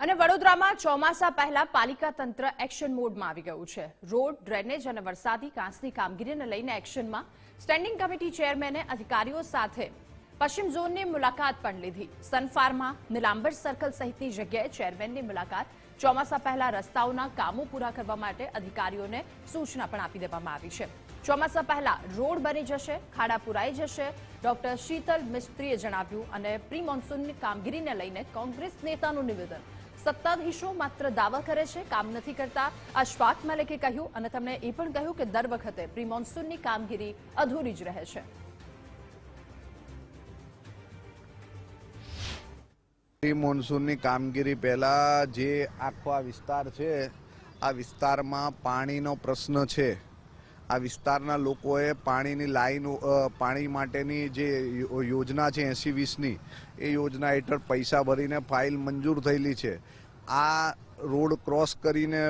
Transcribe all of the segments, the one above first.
અને વડોદરામાં ચોમાસા પહેલા પાલિકા તંત્ર એક્શન મોડમાં આવી ગયું છે. રોડ, ડ્રેનેજ અને વરસાદી કાંસની કામગીરીને લઈને એક્શનમાં સ્ટેન્ડિંગ કમિટી ચેરમેને અધિકારીઓ સાથે પશ્ચિમ ઝોનની મુલાકાત પણ લીધી. સનફાર્મા નિલાંબર સર્કલ સહિતની જગ્યાએ ચેરમેનની મુલાકાત. ચોમાસા પહેલા રસ્તાઓના કામો પૂરા કરવા માટે અધિકારીઓને સૂચના પણ આપી દેવામાં આવી છે. ચોમાસા પહેલા રોડ બની જશે, ખાડા પુરાઈ જશે. ડોક્ટર શીતલ મિસ્ત્રીએ જણાવ્યું અને પ્રી મોન્સૂનની કામગીરીને લઈને કોંગ્રેસ નેતાનું નિવેદન. સત્તાધીશો માત્ર દાવા કરે છે, કામ નથી કરતા. અશફાક મલિકે કહ્યું અને તેમણે એ પણ કહ્યું કે દર વખતે પ્રી મોન્સૂનની કામગીરી અધૂરી જ રહે છે. પ્રી મોન્સૂનની કામગીરી પહેલાં જે આખો આ વિસ્તાર છે, આ વિસ્તારમાં પાણીનો પ્રશ્ન છે. આ વિસ્તારના લોકોએ પાણીની લાઈન પાણી માટેની જે યોજના છે એસી વીસની, એ યોજના હેઠળ પૈસા ભરીને ફાઇલ મંજૂર થયેલી છે. આ રોડ ક્રોસ કરીને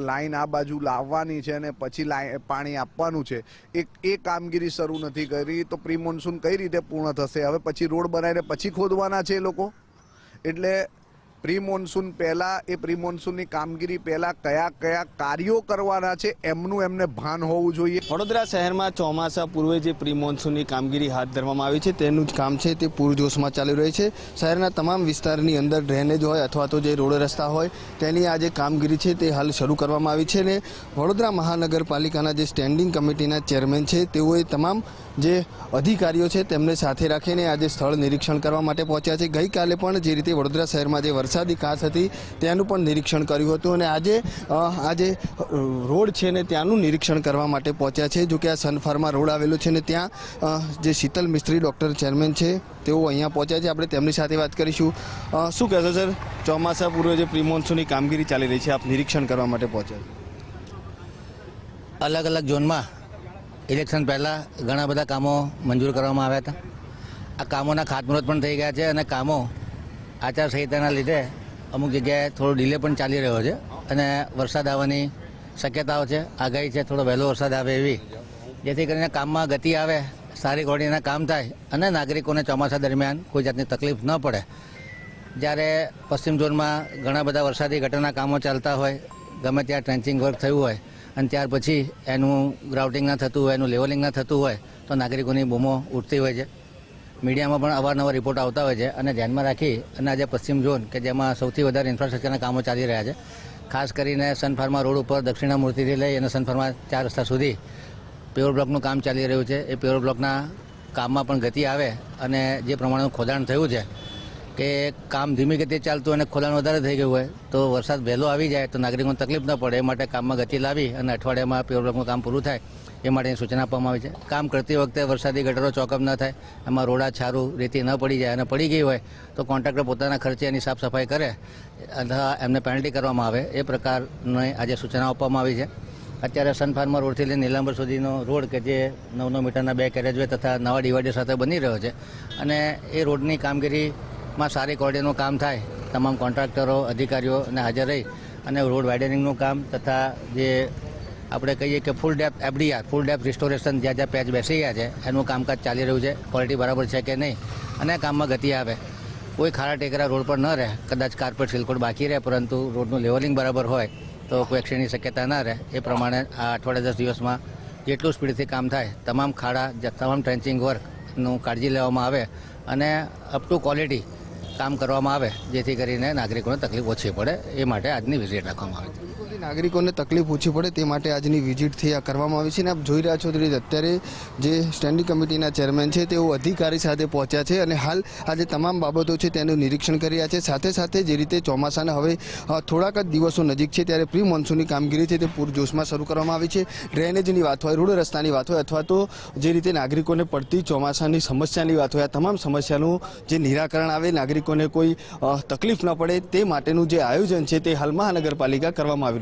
લાઈન આ બાજુ લાવવાની છે અને પછી પાણી આપવાનું છે. એ એ કામગીરી શરૂ નથી કરી તો પ્રી મોન્સૂન કઈ રીતે પૂર્ણ થશે? હવે પછી રોડ બનાવીને પછી ખોદવાના છે એ લોકો? એટલે પ્રી મોન્સૂન પહેલાં, એ પ્રી મોન્સૂનની કામગીરી પહેલાં કયા કયા કાર્યો કરવાના છે, એમનું એમને ભાન હોવું જોઈએ. વડોદરા શહેરમાં ચોમાસા પૂર્વે જે પ્રી મોન્સૂનની કામગીરી હાથ ધરવામાં આવી છે, તેનું જ કામ છે, તે પૂરજોશમાં ચાલી રહી છે. શહેરના તમામ વિસ્તારની અંદર ડ્રેનેજ હોય અથવા તો જે રોડ રસ્તા હોય, તેની આ જે કામગીરી છે, તે હાલ શરૂ કરવામાં આવી છે ને વડોદરા મહાનગરપાલિકાના જે સ્ટેન્ડિંગ કમિટીના ચેરમેન છે, તેઓએ તમામ જે અધિકારીઓ છે, તેમને સાથે રાખીને આજે સ્થળ નિરીક્ષણ કરવા માટે પહોંચ્યા છે. ગઈકાલે પણ જે રીતે વડોદરા શહેરમાં જે વરસાદી કાંસ હતી તેનું પણ નિરીક્ષણ કર્યું હતું અને આજે આજે રોડ છે ને ત્યાંનું નિરીક્ષણ કરવા માટે પહોંચ્યા છે જો કે આ સનફાર્મા રોડ આવેલો છે ને ત્યાં જે શીતલ મિસ્ત્રી ડૉક્ટર ચેરમેન છે, તેઓ અહીંયા પહોંચ્યા છે. આપણે તેમની સાથે વાત કરીશું. શું કહેશો સર? ચોમાસા પૂર્વે જે પ્રી કામગીરી ચાલી રહી છે, આપ નિરીક્ષણ કરવા માટે પહોંચ્યા અલગ અલગ ઝોનમાં ઇલેક્શન પહેલાં ઘણા બધા કામો મંજૂર કરવામાં આવ્યા હતા. આ કામોના ખાતમુહૂર્ત પણ થઈ ગયા છે અને કામો આચારસંહિતાના લીધે અમુક જગ્યાએ થોડો ડિલે પણ ચાલી રહ્યો છે અને વરસાદ આવવાની શક્યતાઓ છે, આગાહી છે, થોડો વહેલો વરસાદ આવે એવી. જેથી કરીને કામમાં ગતિ આવે, સારી ક્વોલિટીના કામ થાય અને નાગરિકોને ચોમાસા દરમિયાન કોઈ જાતની તકલીફ ન પડે. જ્યારે પશ્ચિમ ઝોનમાં ઘણા બધા વરસાદી ઘટના કામો ચાલતા હોય, ગમે ત્યાં ટ્રેન્ચિંગ વર્ક થયું હોય, અને ત્યાર પછી એનું ગ્રાઉટિંગ ના થતું હોય, એનું લેવલિંગ ના થતું હોય, તો નાગરિકોની બૂમો ઉઠતી હોય છે. મીડિયામાં પણ અવારનવાર રિપોર્ટ આવતા હોય છે અને ધ્યાનમાં રાખી અને આજે પશ્ચિમ ઝોન કે જેમાં સૌથી વધારે ઇન્ફ્રાસ્ટ્રક્ચરના કામો ચાલી રહ્યા છે, ખાસ કરીને સનફાર્મા રોડ ઉપર દક્ષિણામૂર્તિથી લઈ અને સનફાર્મા ચાર રસ્તા સુધી પ્યોર બ્લોકનું કામ ચાલી રહ્યું છે. એ પ્યોર બ્લોકના કામમાં પણ ગતિ આવે અને જે પ્રમાણેનું ખોદાણ થયું છે કે કામ ધીમી ગતિએ ચાલતું અને ખોદાણ વધારે થઈ ગયું હોય તો વરસાદ વહેલો આવી જાય તો નાગરિકોને તકલીફ ન પડે. એ માટે કામમાં ગતિ લાવી અને અઠવાડિયામાં પ્યોર બ્લોકનું કામ પૂરું થાય. એ માટેની સૂચના આપવામાં આવી છે. કામ કરતી વખતે વરસાદી ગટરો ચોકઅપ ન થાય, એમાં રોડા છારું રેતી ન પડી જાય અને પડી ગઈ હોય તો કોન્ટ્રાક્ટર પોતાના ખર્ચે એની સાફ સફાઈ કરે અથવા એમને પેનલ્ટી કરવામાં આવે. એ પ્રકારની આજે સૂચના આપવામાં આવી છે. અત્યારે સનફાર્મા રોડથી લઈને નીલાંબર સુધીનો રોડ કે જે નવ નવ મીટરના બે કેરેજવે તથા નવા ડિવાઈડર સાથે બની રહ્યો છે. અને એ રોડની કામગીરીમાં સારી ક્વોલિટીનું કામ થાય, તમામ કોન્ટ્રાક્ટરો અધિકારીઓને હાજર રહી અને રોડ વાઇડનિંગનું કામ તથા જે આપણે કહીએ કે full depth FDR full depth restoration જ્યાં જ્યાં પેચ બેસી ગયા છે, એનું કામકાજ ચાલી રહ્યું છે. ક્વોલિટી બરાબર છે કે નહીં? અને કામમાં ગતિ આવે. કોઈ ખાડા ટેકરા રોડ પર ન રહે. કદાચ કાર્પેટ સિલકોટ બાકી રહે, પરંતુ રોડનું લેવલિંગ બરાબર હોય, તો કોઈ એક્સિડન્ટની શક્યતા ના રહે. એ પ્રમાણે આ અઠવાડિયા દસ દિવસમાં જેટલું સ્પીડથી કામ થાય, તમામ ખાડા તમામ ટ્રેન્ચિંગ વર્કનું કાળજી લેવામાં આવે અને અપ ટુ ક્વોલિટી કામ કરવામાં આવે, જેથી કરીને નાગરિકોને તકલીફ ઓછી પડે. એ માટે આજની વિઝિટ રાખવામાં આવી. બિલકુલ નાગરિકોને તકલીફ ઓછી પડે તે માટે આજની વિઝિટથી આ કરવામાં આવી છે અને આપ જોઈ રહ્યા છો તે રીતે અત્યારે જે સ્ટેન્ડિંગ કમિટીના ચેરમેન છે તેઓ અધિકારી સાથે પહોંચ્યા છે અને હાલ આજે તમામ બાબતો છે તેનું નિરીક્ષણ કરી રહ્યા છે. સાથે સાથે જે રીતે ચોમાસાના હવે થોડાક જ દિવસો નજીક છે ત્યારે પ્રી મોન્સૂનની કામગીરી છે તે પૂરજોશમાં શરૂ કરવામાં આવી છે. ડ્રેનેજની વાત હોય, રોડ રસ્તાની વાત હોય અથવા તો જે રીતે નાગરિકોને પડતી ચોમાસાની સમસ્યાની વાત હોય, આ તમામ સમસ્યાનું જે નિરાકરણ આવે, નાગરિકોને કોઈ તકલીફ ન પડે તે માટેનું જે આયોજન છે તે હાલ મહાનગરપાલિકા કરવામાં આવી